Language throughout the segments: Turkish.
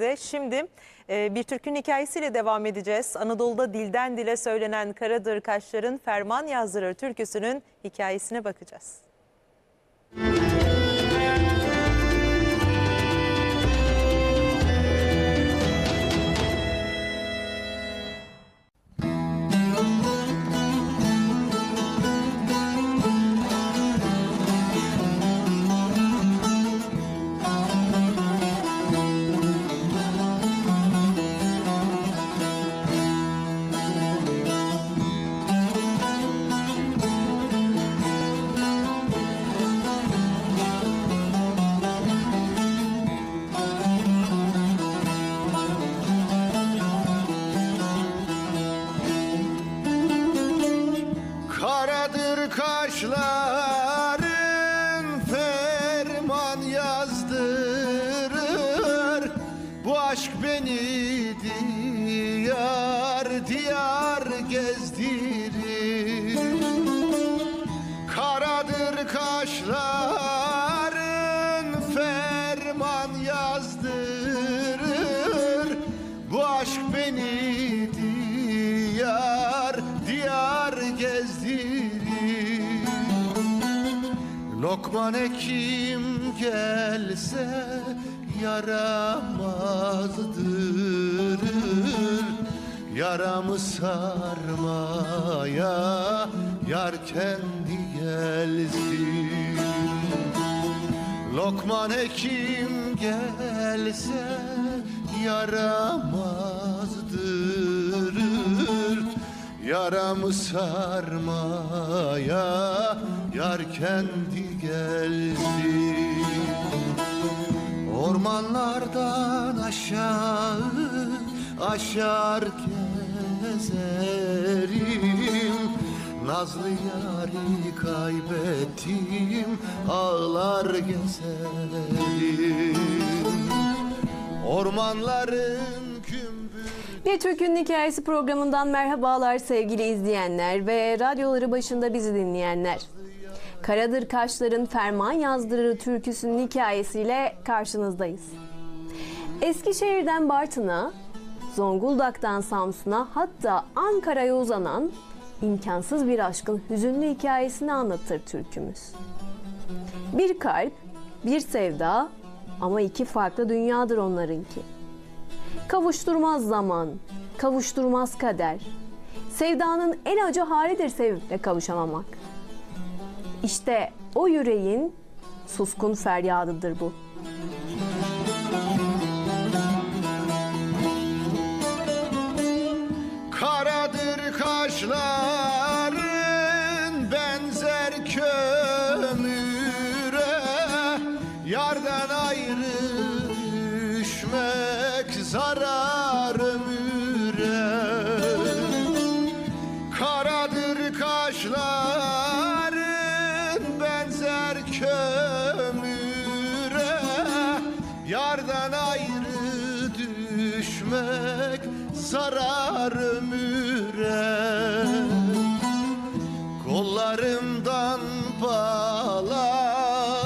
Ve şimdi e, bir Türk'ün hikayesiyle devam edeceğiz. Anadolu'da dilden dile söylenen Karadır Kaşlar'ın Ferman Yazdırır türküsünün hikayesine bakacağız. Karadır kaşların ferman yazdırır. Bu aşk beni diyar diyar gezdirir. Lokman Hekim gelse yaramazdır. Yaramı sarmaya yar kendi gelsin Lokman Hekim gelse yaramazdır. Yaramı sarmaya yar kendi gelsin. Ormanlardan aşağı aşar gezerim Nazlı yari kaybettim ağlar gezerim Ormanların Bir Türk'ün Hikayesi programından merhabalar sevgili izleyenler ve radyoları başında bizi dinleyenler. Karadır Kaşlar'ın Ferman Yazdırır türküsünün hikayesiyle karşınızdayız. Eskişehir'den Bartın'a, Zonguldak'tan Samsun'a hatta Ankara'ya uzanan imkansız bir aşkın hüzünlü hikayesini anlatır türkümüz. Bir kalp, bir sevda ama iki farklı dünyadır onlarınki. Kavuşturmaz zaman, kavuşturmaz kader. Sevdanın en acı halidir sevip de kavuşamamak. İşte o yüreğin suskun feryadıdır bu. Karadır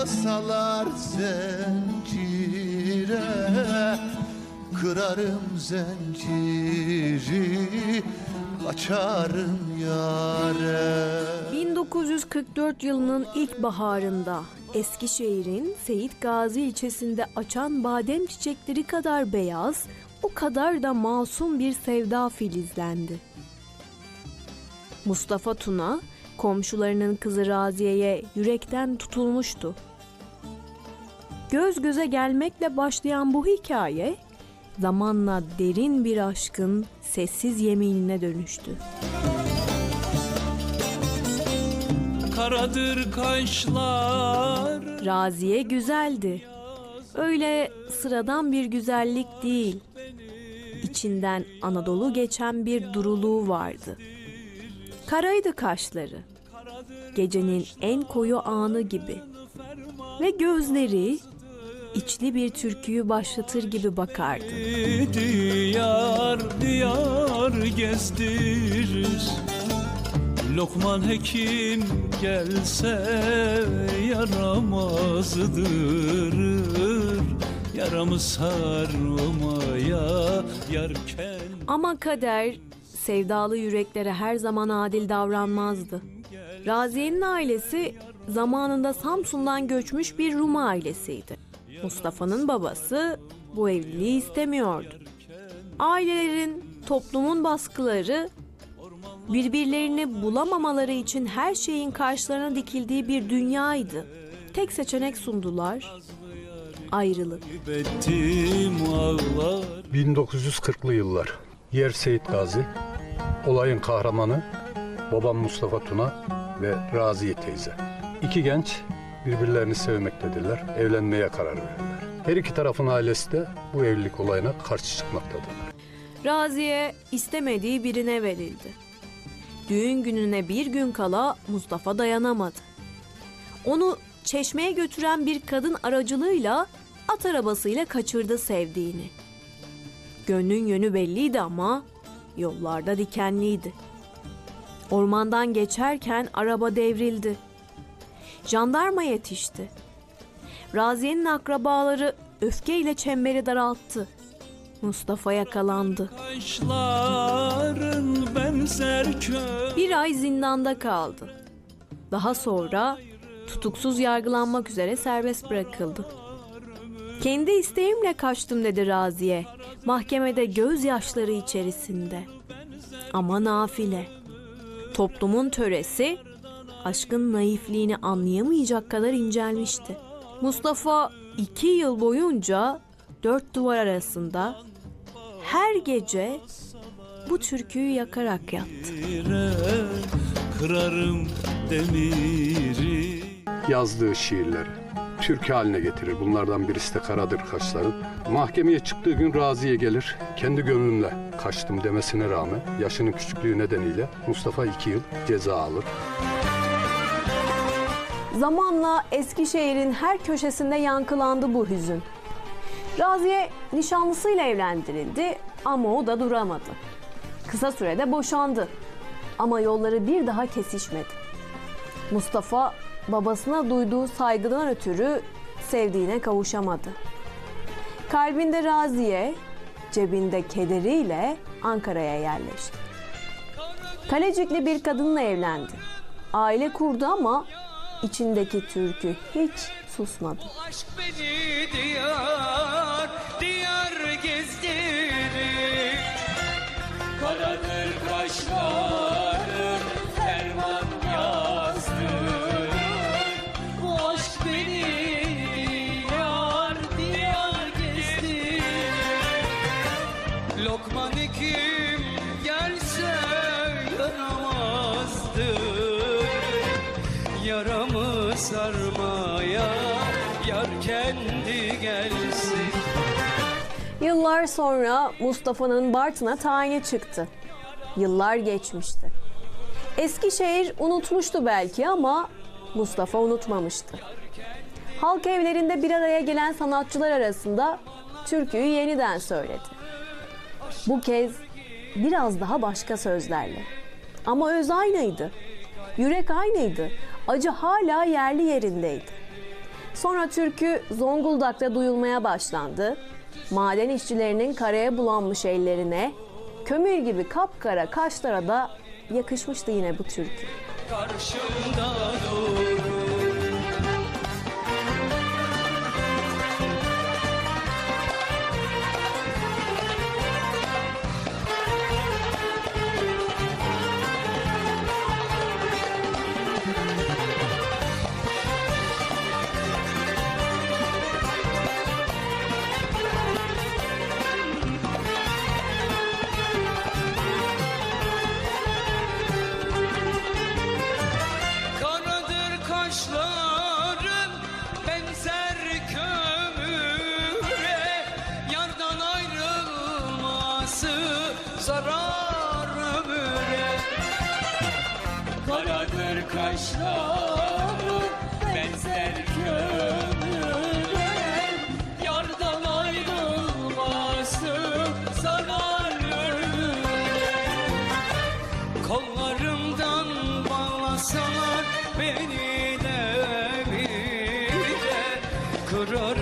bağlasalar zincire Kırarım zinciri Açarım yare 1944 yılının ilk baharında Eskişehir'in Seyit Gazi ilçesinde açan badem çiçekleri kadar beyaz, o kadar da masum bir sevda filizlendi. Mustafa Tuna, komşularının kızı Raziye'ye yürekten tutulmuştu. Göz göze gelmekle başlayan bu hikaye, zamanla derin bir aşkın sessiz yeminine dönüştü. Karadır kaşlar Raziye güzeldi. Öyle sıradan bir güzellik değil. İçinden Anadolu geçen bir duruluğu vardı. Karaydı kaşları. Gecenin en koyu anı gibi. Ve gözleri içli bir türküyü başlatır gibi bakardı. Diyar diyar gezdirir Lokman hekim gelse yaramazdır Yaramı sarmaya yarken Ama kader sevdalı yüreklere her zaman adil davranmazdı. Raziye'nin ailesi zamanında Samsun'dan göçmüş bir Rum ailesiydi. Mustafa'nın babası bu evliliği istemiyordu. Ailelerin, toplumun baskıları birbirlerini bulamamaları için her şeyin karşılarına dikildiği bir dünyaydı. Tek seçenek sundular. Ayrılık. ettim ağlar 1940'lı yıllar. Yer Seyit Gazi. Olayın kahramanı babam Mustafa Tuna ve Raziye teyze. İki genç birbirlerini sevmektedirler. Evlenmeye karar verirler. Her iki tarafın ailesi de bu evlilik olayına karşı çıkmaktadırlar. Raziye istemediği birine verildi. Düğün gününe bir gün kala Mustafa dayanamadı. Onu çeşmeye götüren bir kadın aracılığıyla at arabasıyla kaçırdı sevdiğini. Gönlün yönü belliydi ama yollarda dikenliydi. Ormandan geçerken araba devrildi. Jandarma yetişti. Raziye'nin akrabaları öfkeyle çemberi daralttı. Mustafa yakalandı. Bir ay zindanda kaldı. Daha sonra tutuksuz yargılanmak üzere serbest bırakıldı. Kendi isteğimle kaçtım dedi Raziye. Mahkemede gözyaşları içerisinde. Ama nafile. Toplumun töresi aşkın naifliğini anlayamayacak kadar incelmişti. Mustafa iki yıl boyunca dört duvar arasında her gece bu türküyü yakarak yattı. kırarım demiri Yazdığı şiirleri türkü haline getirir. Bunlardan birisi de Karadır Kaşların. Mahkemeye çıktığı gün Raziye gelir. Kendi gönlümle kaçtım demesine rağmen yaşının küçüklüğü nedeniyle Mustafa iki yıl ceza alır. Zamanla Eskişehir'in her köşesinde yankılandı bu hüzün. Raziye nişanlısıyla evlendirildi ama o da duramadı. Kısa sürede boşandı ama yolları bir daha kesişmedi. Mustafa babasına duyduğu saygıdan ötürü sevdiğine kavuşamadı. Kalbinde Raziye, cebinde kederiyle Ankara'ya yerleşti. Kalecikli bir kadınla evlendi. Aile kurdu ama içindeki türkü hiç susmadı. Aşk beni diyar, Yaramı sarmaya yar kendi gelsin Yıllar sonra Mustafa'nın Bartın'a tayini çıktı. Yıllar geçmişti. Eskişehir unutmuştu belki ama Mustafa unutmamıştı. Halk evlerinde bir araya gelen sanatçılar arasında türküyü yeniden söyledi. Bu kez biraz daha başka sözlerle. Ama öz aynıydı. Yürek aynıydı. Acı hala yerli yerindeydi. Sonra türkü Zonguldak'ta duyulmaya başlandı. Maden işçilerinin karaya bulanmış ellerine, kömür gibi kapkara kaşlara da yakışmıştı yine bu türkü. Karşımda dur zarar ömüre. Karadır kaşların benzer kömüre Yardan ayrılması zarar ömüre. Kollarımdan bağlasalar beni demire Kırarım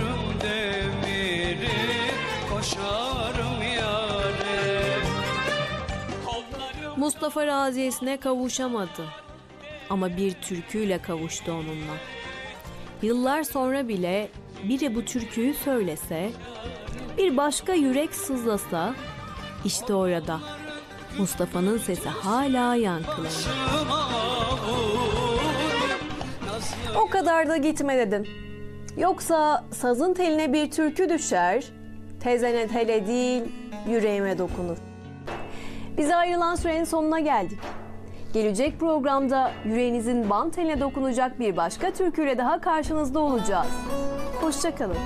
demiri koşarım Mustafa raziyesine kavuşamadı. Ama bir türküyle kavuştu onunla. Yıllar sonra bile biri bu türküyü söylese, bir başka yürek sızlasa, işte orada Mustafa'nın sesi hala yankılanır. O kadar da gitme dedim. Yoksa sazın teline bir türkü düşer, tezene tele değil yüreğime dokunur. Bize ayrılan sürenin sonuna geldik. Gelecek programda yüreğinizin bam dokunacak bir başka türküyle daha karşınızda olacağız. Hoşçakalın.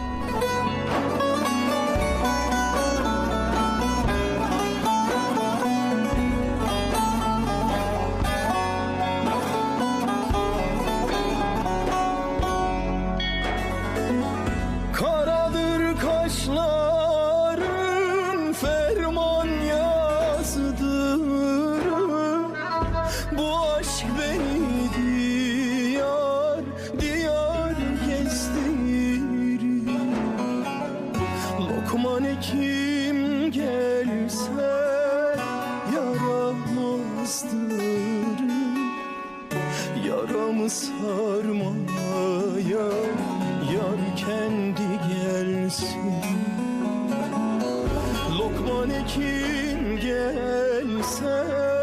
Yaramı sarmaya Yar kendi gelsin. Lokman Ekim gelse